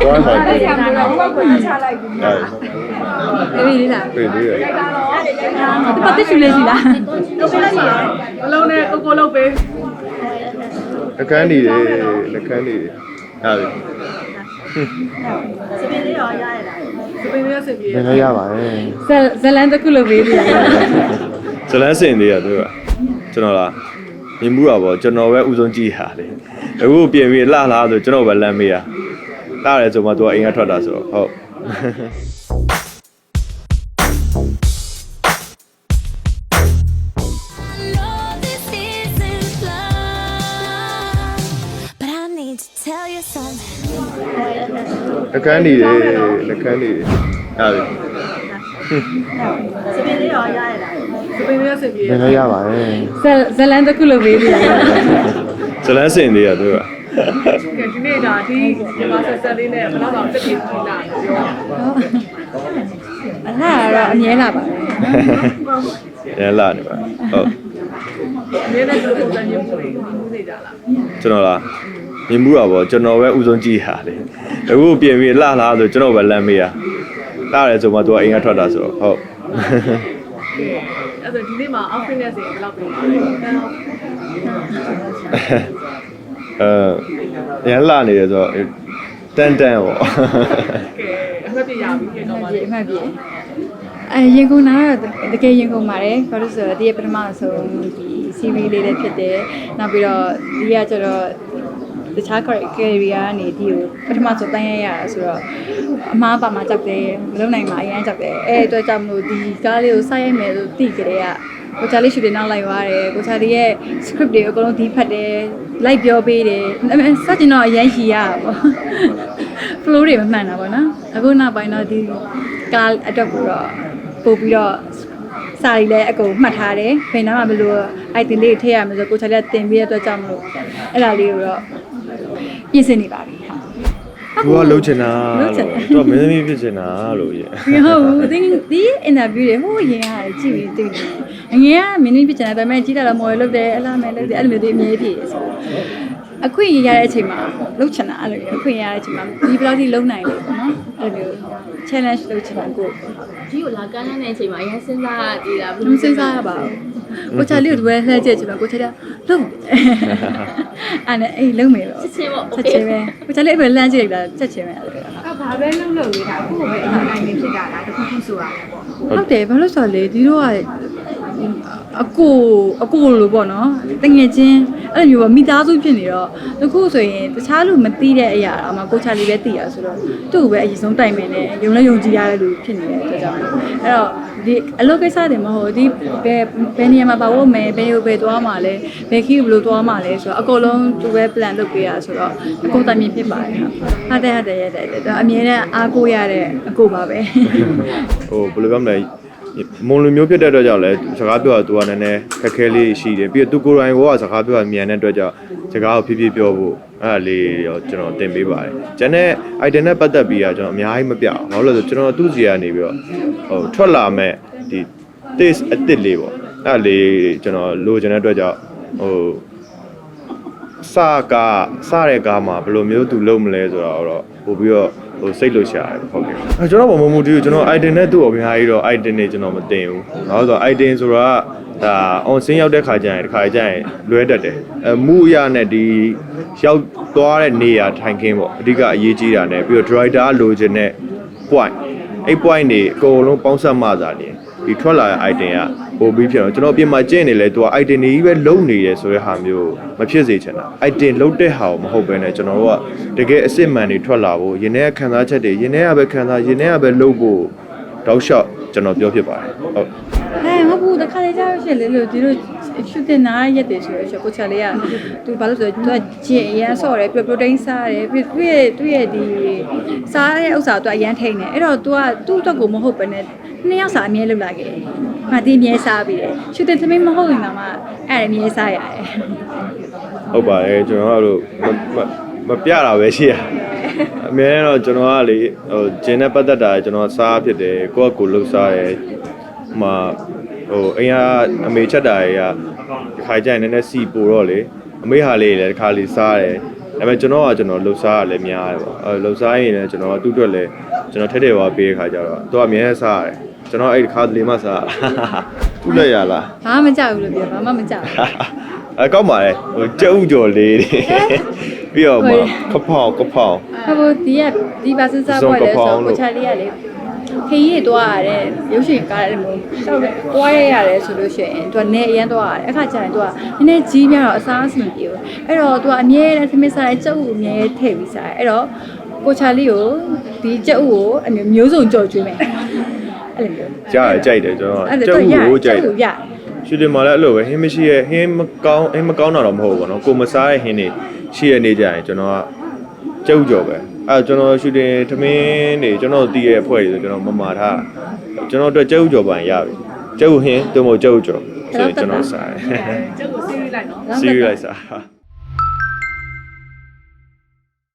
သွားမှာအဲ့ပြေးဒါကတော့ဘာကိုချလိုက်ပြီအဲ့အေးလေးလားပြေးသေးတယ်ဒီပတ်သက်ရှူလေးရှိလားအလုံးနဲ့အကိုလုံးပေးအခန်းနေတယ်လက်ခန်းနေတယ်ဟာပြီစပင်းလေးရောရရလားစပင်းလေးရစင်ပြေနည်းနည်းရပါတယ်ဇက်ဇလန်တစ်ခုလုပ်ပေးပြီလားဇလန်းစင်သေးရသူကကျွန်တော်လားမြင်မှုတာပေါ့ကျွန်တော်ပဲဥဆုံးကြည့်ရလေအခုပြင်ပြီးလှလှဆိုကျွန်တော်ပဲလမ်းမေးရ လှတယ်ဆိုမှသူကအိမ်ကထွက်တာဆိုတော့ဟုတ် know this isn't love, but I need to tell you something. လက်ခန်းနေတယ်လက်ခန်းနေတယ်ဟာပြီစပင်းလေးရောရရလားစပင်းလေးရစင်ပြေနည်းနည်းရပါတယ်ဇက်ဇလန်တစ်ခုလုပ်ပေးပြီလားဇလန်းစင်သေးရသူက ကဲဒီနေ့ဒါဒီမြန်မာဆက်ဆက်လေးနဲ့ဘယ်တော့မှတက်ပြီးပြီလားပြောအလားကတော့အမြဲလာပါပဲရလာနေပါဟုတ်အနည်းနဲ့ဆိုပုံစံမျိုးပုံလေးမှုနေကြလားကျွန်တော်လားမြင်မှုတာပေါ့ကျွန်တော်ပဲဥဆုံးကြည့်ရလေအခုပြင်ပြီးလှလှဆိုကျွန်တော်ပဲလမ်းမေးရလှတယ်ဆိုမှသူကအိမ်ကထွက်တာဆိုတော့ဟုတ်အဲ့ဒါဒီနေ့မှာ outfit နဲ့ဆိုရင်ဘယ်လောက်ပြင်လဲ အဲရန်လာနေတယ်ဆိုတော့တန်တန်ပေါ့ကဲအမှတ်ပြရပြီကေတော့ပါဒီအမှတ်ပြအဲရင်ကုန်တာကတော့တကယ်ရင်ကုန်ပါတယ်ဘာလို့ဆိုတော့ဒီရဲ့ပထမဆုံးဒီ CV လေးလည်းဖြစ်တယ်နောက်ပြီးတော့ဒီကကျတော့တခြား career ကနေဒီကိုပထမဆုံးတန်းရရတာဆိုတော့အမားပါမှာကြောက်တယ်မလုံနိုင်မှာအရင်ကြောက်တယ်အဲအတွက်ကြောင့်မလို့ဒီကားလေးကိုစိုက်ရိုက်မယ်လို့သိကြတဲ့က ကိုချာလေးရှူတင်နောက်လိုက်သွားတယ်ကိုချာလေးရဲ့ script တွေအကုန်လုံးဒီဖတ်တယ်လိုက်ပြောပေးတယ်စကြင်တော့အရင်ရှိရတာပေါ့ flow တွေမမှန်တာပေါ့နော်အခုနောက်ပိုင်းတော့ဒီကားအတွက်ကိုတော့ပို့ပြီးတော့စာရီလည်းအကုန်မှတ်ထားတယ်ဘယ်နာမှဘယ်လို item လေးထည့်ရမလဲဆိုကိုချာလေးတင်ပြီးတဲ့အတွက်ကြောင့်မလို့အဲ့ဒါလေးကိုတော့ပြင်ဆင်နေပါပြီဟုတ် သူကလှုပ်ချင်တာလှုပ်ချင်တာသူကမင်းသမီးဖြစ်ချင်တာလို့ရဒီဟုတ်ဘူးဒီဒီ interview တွေဟိုရင်ရတယ်ကြည့်ပြီးတွေ့တယ်အငယ်ကမင်းသမီးဖြစ်ချင်တယ်ဒါပေမဲ့ကြီးလာတော့မော်ရလုပ်တယ်အလားမယ်လုပ်တယ်အဲ့လိုမျိုးတွေအမြဲဖြစ်ရဆိုအခွင့်ရရတဲ့အချိန်မှာလှုပ်ချင်တာအဲ့လိုမျိုးအခွင့်ရရတဲ့အချိန်မှာဒီဘယ်လောက်ထိလုံနိုင်လဲပေါ့နော်အဲ့လိုမျိုး challenge လုပ်ချင်တာကိုဒီကိုလာကမ်းလန်းတဲ့အချိန်မှာအရင်စဉ်းစားကြည့်တာဘယ်လိုစဉ်းစားရပါဘူး ကိုချာလေးကိုဒီဘက်လှည့်ကြည့်ချင်တော့ကိုချာလေးလုံအဲ့နဲ့အေးလုံမယ်တော့ချက်ချင်းပေါ့ချက်ချင်းပဲကိုချာလေးအဖေလှမ်းကြည့်လိုက်တာချက်ချင်းပဲအဲ့လိုအဲ့ဘာပဲလုံးလုံးနေတာအခုပဲအမှန်တိုင်းနေဖြစ်တာလားတခုခုဆိုရတယ်ပေါ့ဟုတ်တယ်ဘာလို့ဆိုတော့လေဒီတော့က အကိုအကိုလိုပေါ့နော်တငယ်ချင်းအဲ့လိုမျိုးပေါ့မိသားစုဖြစ်နေတော့တခုဆိုရင်တခြားလူမသိတဲ့အရာတော့မှကိုချာလေးပဲသိရဆိုတော့သူ့ကိုပဲအရင်ဆုံးတိုင်ပင်နေယုံလဲယုံကြည်ရတဲ့လူဖြစ်နေတဲ့အတွက်ကြောင့်အဲ့တော့ဒီအလုပ်ကိစ္စတွေမဟုတ်ဒီဘယ်ဘယ်နေရာမှာပါဖို့မယ်ဘယ်ကိုဘယ်သွားမှာလဲဘယ်ခီးကိုဘယ်လိုသွားမှာလဲဆိုတော့အကုန်လုံးသူပဲ plan လုပ်ပေးရဆိုတော့အကုန်တိုင်ပင်ဖြစ်ပါတယ်ဟုတ်ဟုတ်တယ်ဟုတ်တယ်ရတယ်အမြဲတမ်းအားကိုးရတဲ့အကိုပါပဲဟိုဘယ်လိုပြောမလဲ မုံလူမျိုးဖြစ်တဲ့အတွက်ကြောင့်လည်းစကားပြောတာသူကနည်းနည်းခက်ခဲလေးရှိတယ်ပြီးတော့သူကိုယ်တိုင်ကစကားပြောတာမြန်တဲ့အတွက်ကြောင့်စကားကိုဖြည်းဖြည်းပြောဖို့အဲ့ဒါလေးရောကျွန်တော်တင်ပေးပါတယ်ကျန်တဲ့ item နဲ့ပတ်သက်ပြီးတော့ကျွန်တော်အများကြီးမပြအောင်ဘာလို့လဲဆိုကျွန်တော်သူ့စီကနေပြီးတော့ဟိုထွက်လာမဲ့ဒီ taste အစ်စ်လေးပေါ့အဲ့ဒါလေးကျွန်တော်လိုချင်တဲ့အတွက်ကြောင့်ဟို စကားစတဲ့ကားမှာဘယ်လိုမျိုးသူလုပ်မလဲဆိုတော့တော့ပို့ပြီးတော့ဟိုစိတ်လို့ရှာတယ်ဟုတ်ကဲ့အဲကျွန်တော်ဗမမူတီကိုကျွန်တော် item နဲ့သူ့အများကြီးတော့ item တွေကျွန်တော်မတင်ဘူး။ဘာလို့ဆိုတော့ item ဆိုတာကဒါ on scene ရောက်တဲ့ခါကျရင်တစ်ခါကျရင်လွဲတတ်တယ်။အဲမူအရနဲ့ဒီရောက်သွားတဲ့နေရာထိုင်ခင်းပေါ့အဓိကအရေးကြီးတာနဲ့ပြီးတော့ driver လိုချင်တဲ့ point အဲ့ point တွေအကုန်လုံးပေါင်းစပ်မှသာနေ ဒီထွက်လာတဲ့ item ကပို့ပြီးဖြစ်တော့ကျွန်တော်အပြင်မှာကျင့်နေလဲသူက item တွေကြီးပဲလုံနေတယ်ဆိုတဲ့ဟာမျိုးမဖြစ်စေချင်တာ item လုံတဲ့ဟာကိုမဟုတ်ဘဲနဲ့ကျွန်တော်တို့ကတကယ်အစ်စ်မှန်တွေထွက်လာဖို့ယင်းထဲကခံစားချက်တွေယင်းထဲကပဲခံစားယင်းထဲကပဲလုံဖို့တောက်လျှောက်ကျွန်တော်ပြောဖြစ်ပါတယ်ဟုတ်ဟဲ့မဟုတ်ဘူးတခါလေကြာလို့ရှိရင်လေလို့ဒီလို ရှူတင်နာရက်တယ်ဆိုရရှကိုချာလေးကသူဘာလို့ဆိုတော့သူကဂျင်အရန်ဆော့တယ်ပြီးပရိုတိန်းစားတယ်ပြီးသူ့ရဲ့သူ့ရဲ့ဒီစားရဲ့ဥစ္စာသူအရန်ထိန်တယ်အဲ့တော့ तू ကသူ့အတွက်ကိုမဟုတ်ပဲနဲ့နှစ်ယောက်စာအမြဲလုပ်လာခဲ့တယ်။ငါဒီအမြဲစားပြီးတယ်ရှူတင်သမီးမဟုတ်ရင်တော့မှအဲ့ဒါအမြဲစားရတယ်ဟုတ်ပါတယ်ကျွန်တော်ကတော့မမမပြတာပဲရှိရအများတော့ကျွန်တော်ကလေဟိုဂျင်းနဲ့ပတ်သက်တာကျွန်တော်စားဖြစ်တယ်ကိုယ့်အကိုလှုပ်စားတယ်ဟိုမှာ ဟိုအိမ်ကအမေချက်တာတွေကဒီခါကျရင်နည်းနည်းစီပိုတော့လေအမေဟာလေးလည်းဒီခါလေးစားတယ်ဒါပေမဲ့ကျွန်တော်ကကျွန်တော်လှူစားရလည်းများတယ်ပေါ့အဲလှူစားရင်လည်းကျွန်တော်ကသူ့အတွက်လည်းကျွန်တော်ထက်တယ်ဝါပေးတဲ့ခါကျတော့သူကအမြဲစားရတယ်ကျွန်တော်အဲ့ဒီခါတလေမှစားရခုလက်ရလားဘာမှမကြောက်ဘူးလို့ပြောဘာမှမကြောက်ဘူးအဲကောက်ပါလေဟိုကြက်ဥကြော်လေးတွေပြီးတော့မှခဖောင်ခဖောင်ဟိုဒီကဒီပါစစပွဲလဲဆိုကိုချာလေးကလေ ခရီးရသွားရတယ်ရုပ်ရှင်ကားတယ်မို့တောက်တယ်တွားရရတယ်ဆိုလို့ရှိရင်သူကနေအရန်သွားရတယ်အခါကျရင်သူကနည်းနည်းကြီးများတော့အစားအစမပြေဘူးအဲ့တော့သူကအမြဲတမ်းသမစ်စားတဲ့ကြက်ဥအမြဲထည့်ပြီးစားတယ်အဲ့တော့ကိုချာလေးကိုဒီကြက်ဥကိုအမျိုးမျိုးစုံကြော်ကျွေးမယ်အဲ့လိုမျိုးကြားရကြိုက်တယ်ကျွန်တော်အဲ့ကြဒါက်တော့ရဥကိုကြိုက်ကြတယ်က်ဥရရှူတင်မှာလည်းအဲ့လိုပဲဟင်းမရှိရဲ့ဟင်းမကောင်းဟင်းမကောင်းတာတော့မဟုတ်ဘူးပေါ့နော်ကိုမစားရဲ့ဟင်းတွေရှိရနေကြရင်ကျွန်တော်ကကြက်ဥကြော်ပဲ အဲကျွန်တော်ရှူတင်သမင်းတွေကျွန်တော်တီးရဲ့အဖွဲ့တွေဆိုကျွန်တော်မမာထားကျွန်တော်အတွက်ကြက်ဥကြော်ပန်ရပြီကြက်ဥဟင်းတို့မဟုတ်ကြက်ဥကြော်ဆိုရင်ကျွန်တော်စားတယ်ကျုပ်ကိုစီးလိုက်နော်စီးလိုက်စား